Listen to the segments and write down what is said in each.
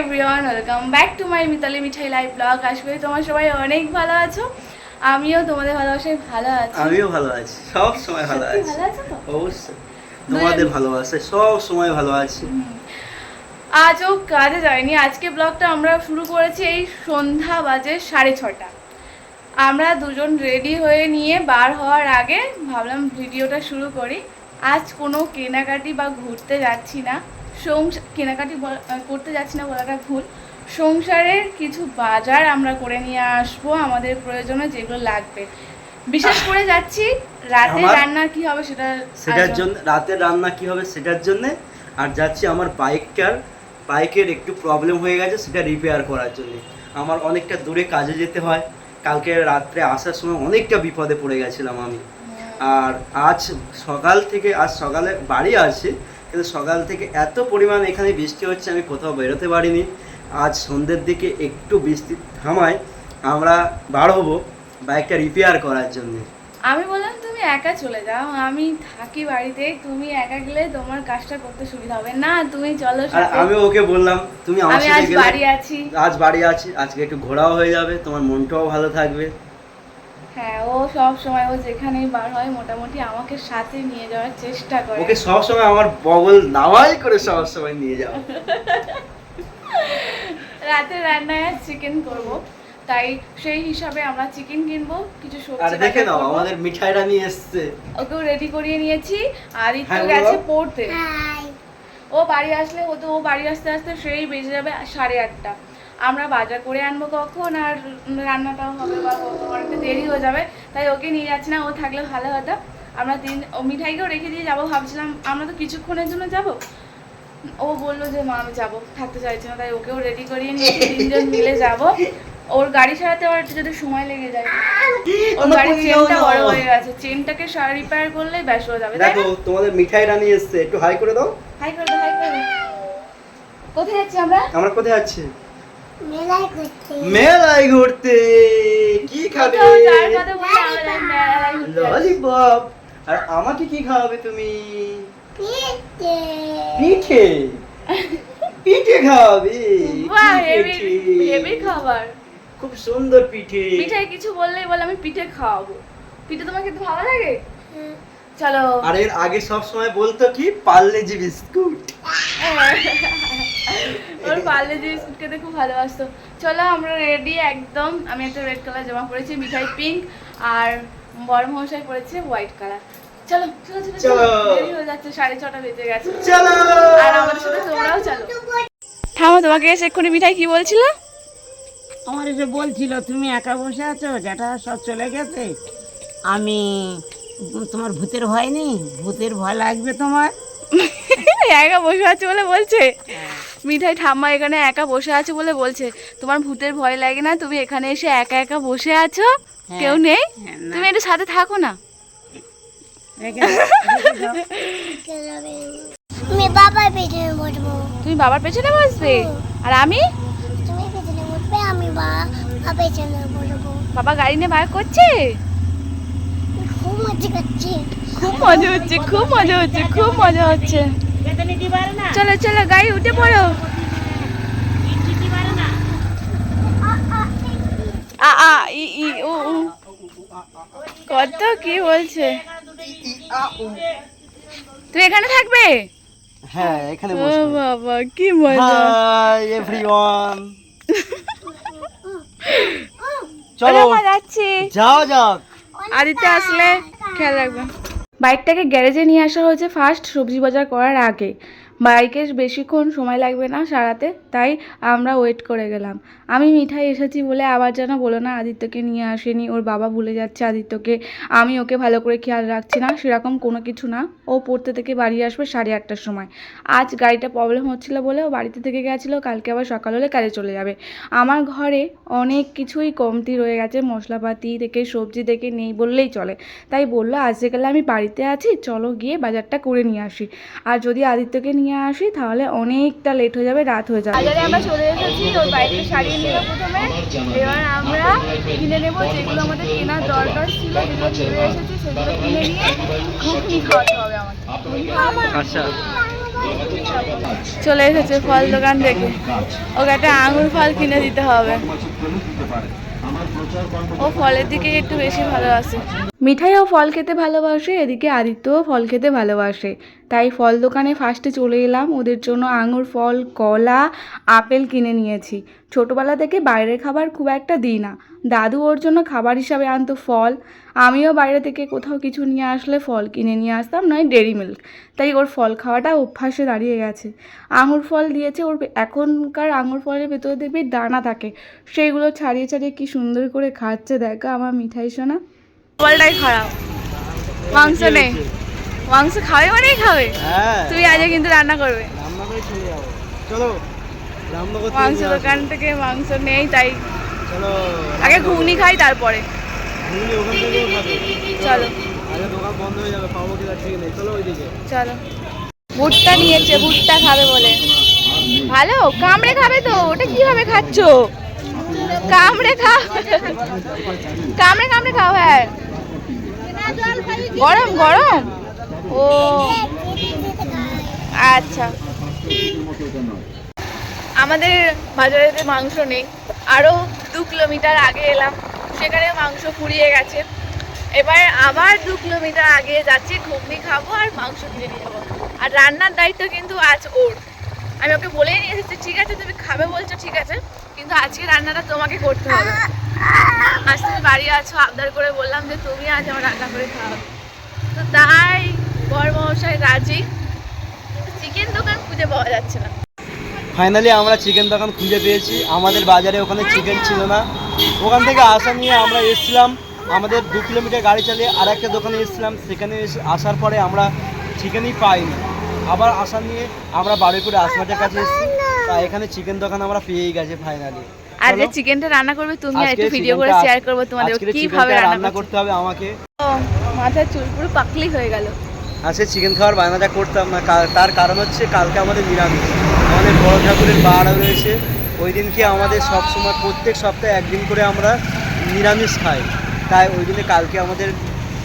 Everyone welcome back to my Mitali Mithai live blog আশা করি তোমার সবাই অনেক ভালো আছো। আমিও তোমাদের ভালোবাসায় ভালো আছি। আমিও ভালো আছি। সব সময় ভালো আছি। ভালো আছো তো? অবশ্যই। তোমাদের ভালোবাসে সব সময় ভালো আছি। আজও কাজে যায়নি আজকে ব্লগটা আমরা শুরু করেছি এই সন্ধ্যা বাজে সাড়ে ছটা। আমরা দুজন রেডি হয়ে নিয়ে বার হওয়ার আগে ভাবলাম ভিডিওটা শুরু করি। আজ কোনো কেনাকাটি বা ঘুরতে যাচ্ছি না। সংসার কেনাকাটি করতে যাচ্ছি না বলাটা ভুল। সংসারের কিছু বাজার আমরা করে নিয়ে আসব আমাদের প্রয়োজনে যেগুলো লাগবে। বিশেষ করে যাচ্ছি রাতে রান্নার কি হবে সেটা সেটার জন্য রাতের রান্না কি হবে সেটার জন্য আর যাচ্ছি আমার বাইকটার বাইকের একটু প্রবলেম হয়ে গেছে সেটা রিপেয়ার করার জন্য। আমার অনেকটা দূরে কাজে যেতে হয়। কালকে রাত্রে আসার সময় অনেকটা বিপদে পড়ে গেছিলাম আমি। আর আজ সকাল থেকে আজ সকালে বাড়ি আছে কিন্তু সকাল থেকে এত পরিমাণ এখানে বৃষ্টি হচ্ছে আমি কোথাও বেরোতে পারিনি। আজ সন্ধ্যের দিকে একটু বৃষ্টি থামায় আমরা বার হব বাইকটা রিপেয়ার করার জন্য। আমি বললাম তুমি একা চলে যাও আমি থাকি বাড়িতে তুমি একা গেলে তোমার কাজটা করতে সুবিধা হবে। না তুমি চলো আর আমি ওকে বললাম তুমি আমার আমি সাথে আজ বাড়ি আছি। আজ বাড়ি আছি আজকে একটু ঘোরাও হয়ে যাবে তোমার মনটাও ভালো থাকবে। হ্যাঁ ও সব সময় ও যেখানেই বার হয় মোটামুটি আমাকে সাথে নিয়ে যাওয়ার চেষ্টা করে। ওকে সবসময় আমার বগল নামাই করে সবসময় নিয়ে যাও। রাতে রান্নায় চিকেন করব। তাই সেই হিসাবে আমরা চিকেন কিনবো কিছু আর দেখে নাও আমাদের মিঠাইরা নিয়ে এসছে। ওকেও রেডি করিয়ে নিয়েছি আর একটু হ্যাঁ, গেছে পড়তে। ও বাড়ি আসলে ও তো ও বাড়ি আসতে আসতে সেই বেজে যাবে সাড়ে আটটা। আমরা বাজার করে আনব কখন আর রান্নাটাও হবে বা অনেকটা দেরি হয়ে যাবে তাই ওকে নিয়ে যাচ্ছি না ও থাকলে ভালো হতো। আমরা তিন ও মিঠাইকেও রেখে দিয়ে যাব ভাবছিলাম আমরা তো কিছুক্ষণের জন্য যাব। ও বলল যে মা আমি যাব থাকতে চাইছি না। তাই ওকেও রেডি করিয়ে নিয়েছি তিনজন মিলে যাব। ওর গাড়ি সারাতে আবার একটু যদি সময় লেগে যায়। ওর গাড়ির চেনটা বড় হয়ে গেছে। চেনটাকে রিপেয়ার করলেই ব্যাস হয়ে যাবে দেখো তোমাদের মিঠাইরা নিয়ে এসছে। একটু হাই করে দাও। হাই করে দাও, হাই করে দাও। কোথায় যাচ্ছি আমরা? আমরা কোথায় যাচ্ছি? মেলায় ঘুরতে। মেলায় ঘুরতে। কি খাবে। ললিপপ আর আমাকে কি খাওয়াবে তুমি? পিঠে। পিঠে? পিঠে খাওয়াবে? বাহ হেভি খাবার। খুব সুন্দর পিঠে। পিঠায় কিছু বললেই বলে আমি পিঠে খাওয়াবো। পিঠে তোমার খেতে ভালো লাগে? চলো। আর এর আগে সব সময় বলতো কি পার্লেজি বিস্কুট। ওর পার্লে বিস্কুট খেতে খুব ভালোবাসতো। চলো আমরা রেডি একদম। আমি একটা রেড কালার জামা পরেছি মিঠাই পিঙ্ক আর বড় মশাই পরেছে হোয়াইট কালার চলো চলো চলো। দেরি হয়ে যাচ্ছে সাড়ে ছটা বেজে গেছে। চলো। আর আমাদের সাথে তোমরাও চলো। থামো তোমাকে এসে এক্ষুনি মিঠাই কি বলছিল? আমার যে বলছিল তুমি একা বসে আছো? যেটা সব চলে গেছে? আমি তোমার ভূতের ভয় নেই? ভূতের ভয় লাগবে তোমার? একা বসে আছে বলে বলছে? মিঠাই ঠাম্মা এখানে একা বসে আছে বলে বলছে। তোমার ভূতের ভয় লাগে না তুমি এখানে এসে একা একা বসে আছো? হ্যাঁ। কেউ নেই? হ্যাঁ, তুমি একটু সাথে থাকো না। তুমি বাবার পেছনে বসবে। আর আমি? তুমি পেছনে বসবে আমি বাবা পেছনে বসবো। বাবা গাড়ি নিয়ে বার করছে? খুব মজা করছি। খুব মজা হচ্ছে খুব মজা হচ্ছে খুব মজা হচ্ছে। চলো চলো গাড়ি উঠে পড়ো। নিতে আ আ ই ই উ উ। কত কি বলছে? তুমি এখানে থাকবে? হ্যাঁ এখানে বসবো। বাবা কি মজা। হাই এভরিওয়ান চলো যাচ্ছি। যাও যাক। আদিত্য আসলে খেয়াল রাখবেন বাইকটাকে গ্যারেজে নিয়ে আসা হয়েছে ফার্স্ট সবজি বাজার করার আগে। বাইকে বেশিক্ষণ সময় লাগবে না সারাতে, তাই আমরা ওয়েট করে গেলাম। আমি মিঠাই এসেছি বলে আবার যেন বলো না আদিত্যকে নিয়ে আসেনি, ওর বাবা ভুলে যাচ্ছে আদিত্যকে। আমি ওকে ভালো করে খেয়াল রাখছি না, সেরকম কোনো কিছু না। ও পড়তে থেকে বাড়ি আসবে সাড়ে আটটার সময়। আজ গাড়িটা প্রবলেম হচ্ছিল বলে ও বাড়িতে থেকে গেছিল, কালকে আবার সকাল হলে কাজে চলে যাবে। আমার ঘরে অনেক কিছুই কমতি রয়ে গেছে, মশলাপাতি থেকে সবজি থেকে নেই বললেই চলে। তাই বলল, আজকে গেলে আমি বাড়িতে আছি, চলো গিয়ে বাজারটা করে নিয়ে আসি। আর যদি আদিত্যকে নিয়ে আসি তাহলে অনেকটা লেট হয়ে যাবে রাত হয়ে যাবে। বাজারে আমরা চলে এসেছি ওর বাইকটা সারিয়ে নিল প্রথমে। এবার আমরা কিনে নেব যেগুলো আমাদের কেনার দরকার ছিল যেগুলো চলে এসেছি সেগুলো কিনে নিয়ে ঘুগনি খাওয়াতে হবে আমাকে। আচ্ছা। চলে এসেছে ফল দোকান থেকে। ওকে একটা আঙুর ফল কিনে দিতে হবে। ও ফলের দিকে একটু বেশি ভালোবাসে মিঠাই ও ফল খেতে ভালোবাসে, এদিকে আদিত্যও ফল খেতে ভালোবাসে। তাই ফল দোকানে ফার্স্টে চলে এলাম। ওদের জন্য আঙুর ফল, কলা, আপেল কিনে নিয়েছি। ছোটোবেলা থেকে বাইরের খাবার খুব একটা দিই না। দাদু ওর জন্য খাবার হিসাবে আনতো ফল। আমিও বাইরে থেকে কোথাও কিছু নিয়ে আসলে ফল কিনে নিয়ে আসতাম, নয় ডেরি মিল্ক তাই ওর ফল খাওয়াটা অভ্যাসে দাঁড়িয়ে গেছে। আঙুর ফল দিয়েছে ওর এখনকার আঙুর ফলের ভেতরে দেখবি দানা থাকে। সেইগুলো ছাড়িয়ে ছাড়িয়ে কি সুন্দর করে খাচ্ছে দেখো আমার মিঠাই সোনা। ফলটাই খারাপ। মাংস নেই। মাংস খাবে মানেই খাবে। হ্যাঁ। তুমি আজকে কিন্তু রান্না করবে। চলে মাংস দোকান থেকে মাংস নেই তাই আগে ঘুগনি খাই তারপরে। চলো। চলো। ভুট্টা নিয়েছে ভুট্টা খাবে বলে। ভালো কামড়ে খাবে তো ওটা কীভাবে খাচ্ছ? কামড়ে খাও। কামড়ে কামড়ে খাও হ্যাঁ। গরম গরম? ও। আচ্ছা। আমাদের বাজারেতে মাংস নেই। আরও দু কিলোমিটার আগে এলাম, সেখানে মাংস ফুরিয়ে গেছে। এবার আবার দু কিলোমিটার আগে যাচ্ছি, ঘুগনি খাব আর মাংস কিনে নিয়ে যাব। আর রান্নার দায়িত্ব কিন্তু আজ ওর। আমি ওকে বলেই নিয়ে এসেছি, ঠিক আছে, তুমি খাবে বলছো, ঠিক আছে। কিন্তু আজকে রান্নাটা তোমাকে করতে হবে। আজ তুমি বাড়ি আছো, আবদার করে বললাম যে তুমি আজ আমার রান্না করে খাওয়াবে তো তাই বর মশাই রাজি। চিকেন দোকান খুঁজে পাওয়া যাচ্ছে না। ফাইনালি আমরা চিকেন দোকান খুঁজে পেয়েছি। আমাদের বাজারে ওখানে চিকেন ছিল না। ওখান থেকে আসা নিয়ে আমরা এসেছিলাম। আমাদের দু কিলোমিটার গাড়ি চালিয়ে আর একটা দোকানে এসেছিলাম। সেখানে এসে আসার পরে আমরা চিকেনই পাইনি। আবার আসা নিয়ে আমরা বারুইপুরে আসমাটের কাছে এসেছি। তা এখানে চিকেন দোকান আমরা পেয়েই গেছি ফাইনালি আর যে চিকেনটা রান্না করবে তুমি আর একটু ভিডিও করে শেয়ার করব তোমাদের কীভাবে রান্না করতে করতে হবে আমাকে। মাথার চুল পুরো পাকলি হয়ে গেল। আজকে চিকেন খাওয়ার বায়নাটা করতাম না তার কারণ হচ্ছে কালকে আমাদের নিরামিষ। আমাদের বড় ঠাকুরের বার রয়েছে। ওই দিনকে আমাদের সব সময় প্রত্যেক সপ্তাহে একদিন করে আমরা নিরামিষ খাই। তাই ওই দিনে কালকে আমাদের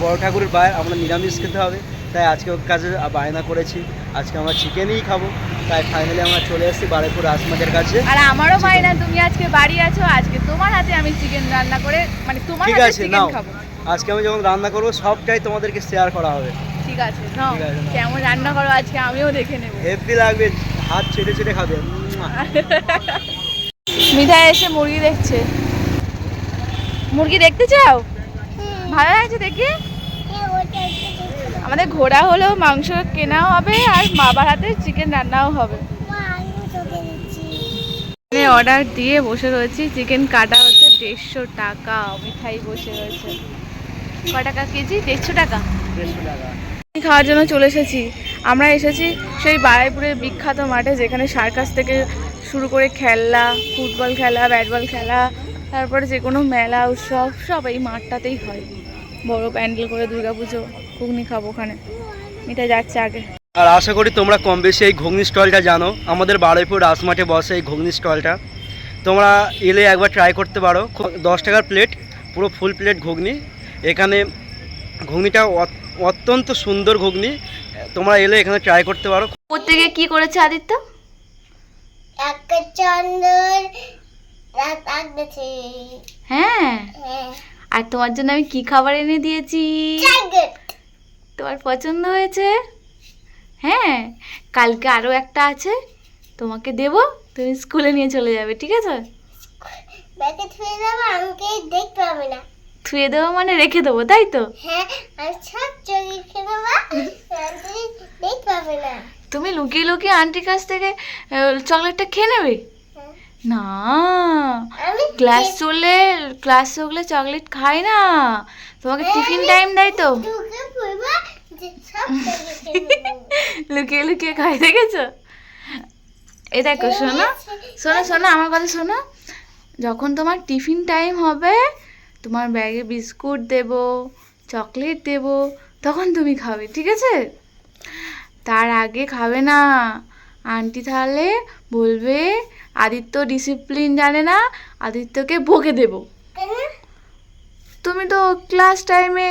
বড় ঠাকুরের বার আমরা নিরামিষ খেতে হবে। তাই আজকে ওর কাছে বায়না করেছি। আজকে আমরা চিকেনই খাব। তাই ফাইনালি আমরা চলে এসেছি বারুইপুর আসমাদের কাছে। আর আমারও ভাই না তুমি আজকে বাড়ি আছো আজকে তোমার হাতে আমি চিকেন রান্না করে মানে তোমার ঠিক হাতে আছে চিকেন নাও। খাব। আজকে আমি যখন রান্না করব সবটাই তোমাদেরকে শেয়ার করা হবে। ঠিক আছে নাও। কেমন রান্না করো আজকে আমিও দেখে নেব। হেভি লাগবে হাত ছেড়ে ছেড়ে খাবে। মিঠাই এসে মুরগি দেখছে। মুরগি দেখতে চাও? ভালো লাগছে দেখি? আমাদের ঘোরা হলেও মাংস কেনাও হবে আর বাবার হাতে চিকেন রান্নাও হবে। অর্ডার দিয়ে বসে রয়েছি। চিকেন কাটা হচ্ছে দেড়শো টাকা মিঠাই বসে রয়েছে। ক টাকা কেজি? দেড়শো টাকা। দেড়শো টাকা। খাওয়ার জন্য চলে এসেছি। আমরা এসেছি সেই বারাইপুরের বিখ্যাত মাঠে যেখানে সার্কাস থেকে শুরু করে খেলা ফুটবল খেলা ব্যাট বল খেলা তারপরে যে কোনো মেলা উৎসব সব এই মাঠটাতেই হয়। বড় প্যান্ডেল করে দুর্গাপুজো। ঘুগনি খাব ওখানে। এটা যাচ্ছে আগে। আর আশা করি তোমরা কম বেশি এই ঘুগনি স্টলটা জানো। আমাদের বারুইপুর রাজমাঠে বসে এই ঘুগনি স্টলটা। তোমরা এলে একবার ট্রাই করতে পারো। দশ টাকার প্লেট পুরো ফুল প্লেট ঘুগনি। এখানে ঘুগনিটা অত- অত্যন্ত সুন্দর ঘুগনি। তোমরা এলে এখানে ট্রাই করতে পারো। প্রত্যেকে কি করেছে আদিত্য? হ্যাঁ। হ্যাঁ। আর তোমার জন্য আমি কি খাবার এনে দিয়েছি? তোমার পছন্দ হয়েছে? হ্যাঁ কালকে আরও একটা আছে তোমাকে দেব তুমি স্কুলে নিয়ে চলে যাবে ঠিক আছে? ব্যাগে থুয়ে আমাকে দেখতে পাবে না। থুয়ে দেবো মানে রেখে দেবো তাই তো? হ্যাঁ সব দেবো দেখতে পাবে না। তুমি লুকিয়ে লুকিয়ে আন্টির কাছ থেকে চকলেটটা খেয়ে নেবে। না। ক্লাস চললে ক্লাস চললে চকলেট খায় না। তোমাকে টিফিন টাইম দেয় তো। লুকিয়ে লুকিয়ে খাই দেখেছ? এই দেখো শোনো শোনো শোনো আমার কথা শোনো। যখন তোমার টিফিন টাইম হবে তোমার ব্যাগে বিস্কুট দেব চকলেট দেব তখন তুমি খাবে ঠিক আছে? তার আগে খাবে না। আন্টি তাহলে বলবে আদিত্য ডিসিপ্লিন জানে না আদিত্যকে বকে দেব। তুমি তো ক্লাস টাইমে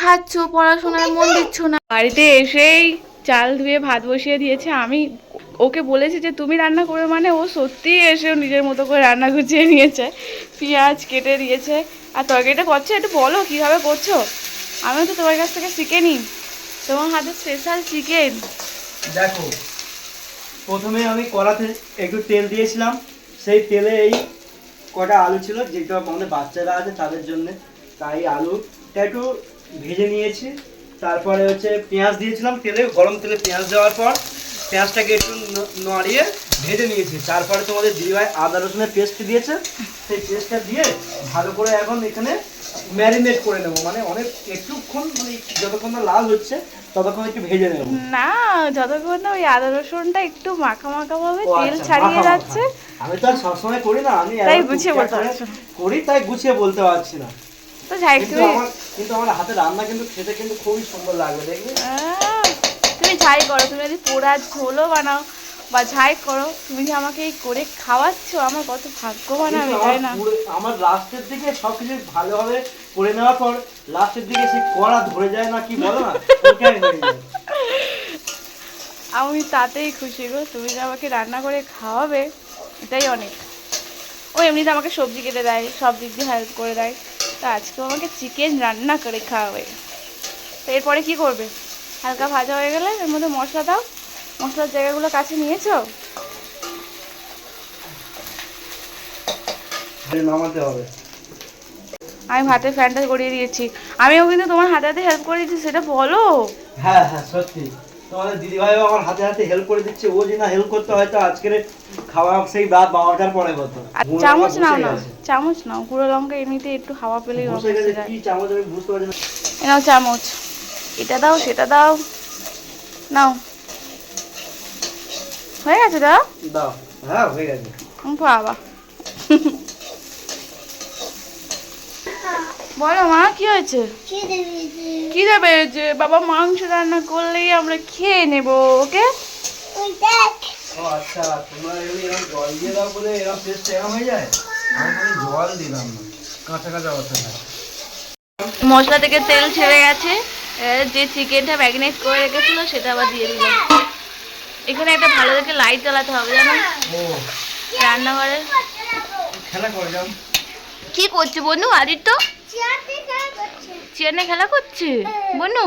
খাচ্ছ পড়াশোনায় মন দিচ্ছ না। বাড়িতে এসেই চাল ধুয়ে ভাত বসিয়ে দিয়েছে। আমি ওকে বলেছি যে তুমি রান্না করবে মানে ও সত্যিই এসে নিজের মতো করে রান্না গুছিয়ে নিয়েছে। পেঁয়াজ কেটে দিয়েছে। আর তরকারিটা করছ? একটু বলো কীভাবে করছ? আমিও তো তোমার কাছ থেকে শিখে নিই। তোমার হাতে স্পেশাল চিকেন দেখো প্রথমে আমি কড়াতে একটু তেল দিয়েছিলাম। সেই তেলে এই কটা আলু ছিল যেটা আমাদের বাচ্চারা আছে তাদের জন্য, তাই আলুটা একটু ভেজে নিয়েছি। তারপরে হচ্ছে পেঁয়াজ দিয়েছিলাম তেলে, গরম তেলে পেঁয়াজ দেওয়ার পর পেঁয়াজটাকে একটু নড়িয়ে ভেজে নিয়েছি। তারপরে তোমাদের দিদিভাই আদা রসুনের পেস্ট দিয়েছে। সেই পেস্টটা দিয়ে ভালো করে এখন এখানে ম্যারিনেট করে নেব। মানে অনেক একটুক্ষণ মানে যতক্ষণ না লাল হচ্ছে ততক্ষণ একটু ভেজে নেব। না যতক্ষণ না ওই আদা রসুনটা একটু মাখা মাখা ভাবে তেল আচ্ছা, ছাড়িয়ে। যাচ্ছে। আমি তো আর সবসময় করি না আমি তাই গুছিয়ে বলতে পারছি করি তাই গুছিয়ে বলতে পারছি না। তো যাই তুমি কিন্তু আমার হাতে রান্না কিন্তু খেতে কিন্তু খুবই সুন্দর লাগবে দেখবি তুমি যাই করো তুমি যদি পোড়া ঝোলও বানাও বা যাই করো তুমি যে আমাকে এই করে খাওয়াচ্ছ আমার কত ভাগ্যবান আমি তাই না? আমার লাস্টের দিকে সবকিছু ভালোভাবে করে নেওয়ার পর লাস্টের দিকে সেই কড়া ধরে যায় না কি বলো না। আমি তাতেই খুশি গো তুমি যে আমাকে রান্না করে খাওয়াবে এটাই অনেক। ও এমনিতে আমাকে সবজি কেটে দেয় সব দিক দিয়ে হেল্প করে দেয়। তো আজকেও আমাকে চিকেন রান্না করে খাওয়াবে। তো এরপরে কি করবে? হালকা ভাজা হয়ে গেলে এর মধ্যে মশলা দাও। মশলার জায়গাগুলো কাছে নিয়েছো? নামাতে হবে। আমি ভাতের ফ্যানটা গড়িয়ে দিয়েছি। আমিও কিন্তু তোমার হাতে হাতে হেল্প করে দিচ্ছি সেটা বলো। হ্যাঁ হ্যাঁ সত্যি। তোমাদের দিদিভাইও আমার হাতে হাতে হেল্প করে দিচ্ছে ও যে না হেল্প করতে হয়তো আজকের খাওয়া সেই রাত বারোটার পরে হতো ঘুম চামচ নাও না চামচ নাও গুঁড়ো লঙ্কা এমনিতে একটু হাওয়া পেলেই বসে গেছে কি চামচ আমি বুঝতে পারছি না। নাও চামচ। এটা দাও সেটা দাও। নাও। হয়ে গেছে দাও। দাও। হ্যাঁ হয়ে গেছে। বাবা। বলো মা কি হয়েছে? কি দেবে যে বাবা মাংস রান্না করলেই আমরা খেয়ে নেব ওকে? আচ্ছা তোমরা জল দিয়ে দাও বলে এরকম টেস্ট এরকম হয়ে যায়? আমি জল দিলাম না। কাঁচা কাঁচা অবস্থা মশলা থেকে তেল ছেড়ে গেছে। যে চিকেনটা ম্যাগনেট করে রেখেছিল সেটা আবার দিয়ে দিলাম। এখানে একটা ভালো দেখে লাইট জ্বালাতে হবে জানো? ও। রান্নাঘরে। খেলা করে যাও। কি করছে বনু আদিত্য? চেয়ারতে খেলা করছে। চেয়ারে খেলা করছে? বনু?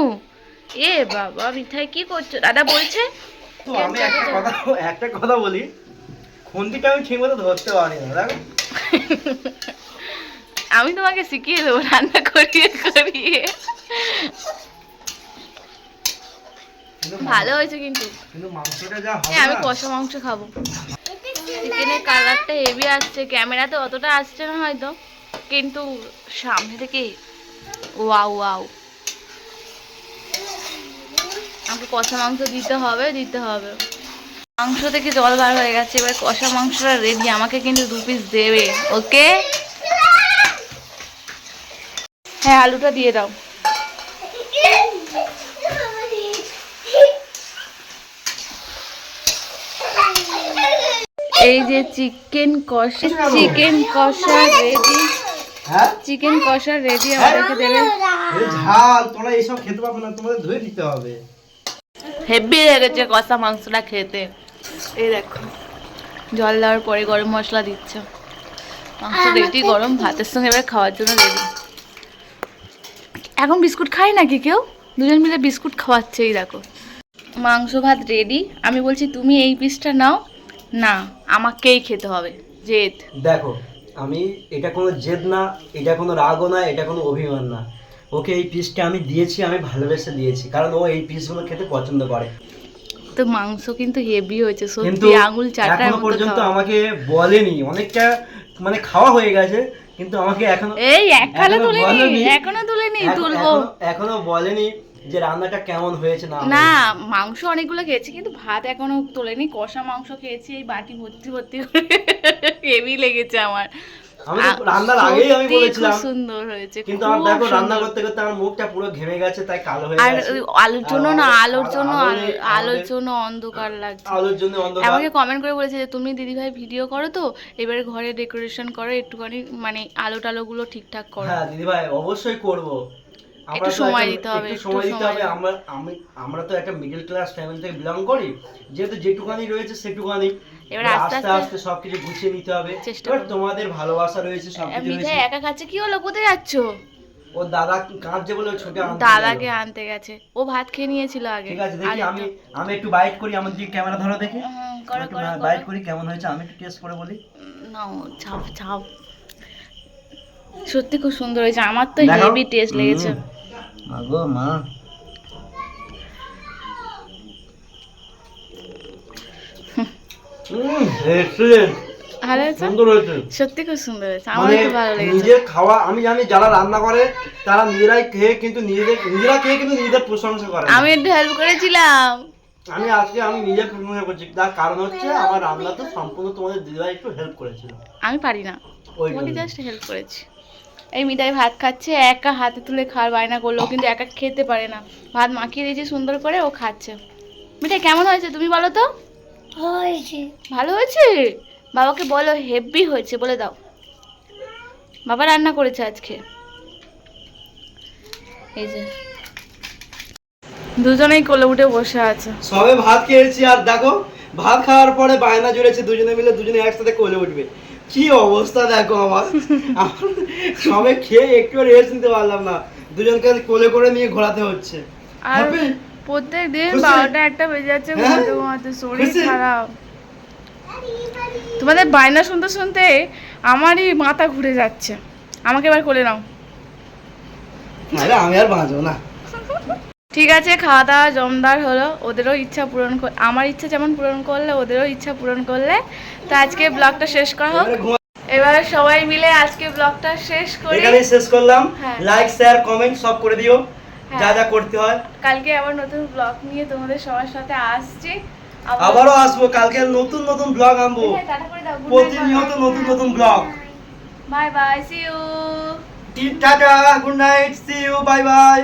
এ বাবা মিঠাই কি করছ? দাদা বলছে? তো আমি একটা কথা একটা কথা বলি। খুন্তিটা আমি ঠিক মতো ধরতে পারি না দেখো আমি তোমাকে শিখিয়ে দেবো রান্না করিয়ে করিয়ে। ভালো হয়েছে কিন্তু। কিন্তু মাংসটা যা এ, হবে আমি কষা মাংস খাব। চিকেনের কালারটা হেভি আসছে ক্যামেরাতে অতটা আসছে না হয়তো কিন্তু সামনে থেকে ওয়াও ওয়াও। আমাকে কষা মাংস দিতে হবে দিতে হবে। মাংস থেকে জল বার হয়ে গেছে এবার কষা মাংসটা রেডি আমাকে কিন্তু দু পিস দেবে ওকে হ্যাঁ আলুটা দিয়ে দাও। এই যে চিকেন কষা চিকেন কষা রেডি হ্যাঁ? চিকেন কষা রেডি আমাদেরকে দেবে। এই ঝাল তোমরা এইসব খেতে পারবে না তোমাদের ধুয়ে দিতে হবে। হেভি লেগেছে কষা মাংসটা খেতে। এই দেখো জল দেওয়ার পরে গরম মশলা দিচ্ছ। মাংস রেডি গরম ভাতের সঙ্গে এবার খাওয়ার জন্য রেডি এখন বিস্কুট খাই নাকি কেউ? দুজন মিলে বিস্কুট খাওয়াচ্ছে এই দেখো। মাংস ভাত রেডি আমি বলছি তুমি এই পিসটা নাও না আমাকেই খেতে হবে জেদ। দেখো আমি এটা কোনো জেদ না এটা কোনো রাগও না এটা কোনো অভিমান না। ওকে এই পিসটা আমি দিয়েছি আমি ভালোবেসে দিয়েছি কারণ ও এই পিসগুলো খেতে পছন্দ করে। তো মাংস কিন্তু হেভি হয়েছে সত্যি আঙুল চাটার এখনও পর্যন্ত আমাকে বলেনি অনেকটা মানে খাওয়া হয়ে গেছে কিন্তু আমাকে এখনও এই এক খালে তুলিনি। এখনও তুলেনি তুলবো। এখনও বলেনি যে রান্নাটা কেমন হয়েছে না না মাংস অনেকগুলো খেয়েছি কিন্তু ভাত এখনও তোলেনি কষা মাংস খেয়েছি এই বাটি ভর্তি ভর্তি করে হেভি লেগেছে আমার। আমি তো আ- রান্নার আগেই আমি বলেছিলাম সুন্দর হয়েছে কিন্তু আমার দেখো রান্না করতে করতে আমার মুখটা পুরো ঘেমে গেছে তাই কালো হয়ে আর আলুর জন্য না আলোর জন্য আলোর জন্য অন্ধকার লাগছে। আলোর জন্য অন্ধকার। আমাকে কমেন্ট করে বলেছে যে তুমি দিদিভাই ভিডিও করো তো এবারে ঘরে ডেকোরেশন করো একটুখানি মানে আলো টালোগুলো ঠিকঠাক করো। হ্যাঁ দিদি ভাই অবশ্যই করব। আমরা একটু সময় দিতে হবে একটু সময় দিতে হবে আমরা আমি আমরা তো একটা মিডল ক্লাস ফ্যামিলি থেকে বিলং করি যেহেতু যেটুকানি রয়েছে সেটুকানি এবার আস্তে আস্তে সবকিছু গুছিয়ে নিতে হবে। এবার তোমাদের ভালোবাসা রয়েছে সবকিছু রয়েছে। একা খাচ্ছে কি হলো কোথায় যাচ্ছ? ও দাদা কাঁদছে বলে ছোটে আনতে দাদাকে আনতে গেছে। ও ভাত খেয়ে নিয়েছিল আগে ঠিক আছে দেখি আমি আমি একটু বাইট করি আমার দিকে ক্যামেরা ধরো দেখি। বাইট করি কেমন হয়েছে আমি একটু টেস্ট করে বলি। নাও ছাপ ছাপ। সত্যি খুব সুন্দর হয়েছে আমার তো। হেভি টেস্ট লেগেছে। হুম। মা। সত্যি খুব সুন্দর হয়েছে। আমার মানে ভালো লেগেছে। নিজের খাওয়া আমি জানি যারা রান্না করে তারা নিজেরাই খেয়ে কিন্তু নিজেদের নিজেরা খেয়ে কিন্তু নিজেদের প্রশংসা করে আমি একটু হেল্প করেছিলাম। আমি আজকে আমি নিজের প্রশংসা করছি। তার কারণ হচ্ছে আমার রান্না তো সম্পূর্ণ তোমাদের দিদিভাই একটু হেল্প করেছিল। আমি পারি না। ওই জাস্ট হেল্প করেছি। এই মিঠাই ভাত খাচ্ছে একা হাতে তুলে খাওয়ার বায়না করল কিন্তু একা খেতে পারে না। ভাত মাখিয়ে দিয়েছি সুন্দর করে ও খাচ্ছে। মিঠাই কেমন হয়েছে তুমি বলো তো? হয়েছে। ভালো হয়েছে? বাবাকে বলো হেভি হয়েছে বলে দাও। বাবা রান্না করেছে আজকে। এই যে। দুজনেই কোলে উঠে বসে আছে। সবে ভাত খেয়েছি আর দেখো ভাত খাওয়ার পরে বায়না জুড়েছে দুজনে মিলে দুজনে একসাথে কোলে উঠবে। কি অবস্থা দেখো আমার? সবে খেয়ে একটু রেস্ট নিতে পারলাম না। দুজনকে কোলে করে নিয়ে ঘোরাতে হচ্ছে। আর প্রত্যেক দিন বারোটা একটা বেজে যাচ্ছে হ্যাঁ? ঘুমাতে ঘুমাতে শরীর খারাপ। তোমাদের বায়না শুনতে শুনতে আমারই মাথা ঘুরে যাচ্ছে। আমাকে এবার কোলে নাও। আমি আর বাঁচবো না। ঠিক আছে খাওয়া দাওয়া জমদার হলো ওদেরও ইচ্ছা পূরণ কর আমার ইচ্ছা যেমন পূরণ করলে ওদেরও ইচ্ছা পূরণ করলে। তো আজকে ব্লগটা শেষ করা হোক। এবারে সবাই মিলে আজকে ব্লগটা শেষ করি এখানেই শেষ করলাম। হ্যাঁ। লাইক শেয়ার কমেন্ট সব করে দিও। হ্যাঁ। যা যা করতে হয়। কালকে আবার নতুন ব্লগ নিয়ে তোমাদের সবার সাথে আসছি। আবারও আসব। কালকে নতুন নতুন ব্লগ আনব। টাটা প্রতিনিয়ত নতুন নতুন blog bye bye see you tata good night see you bye bye.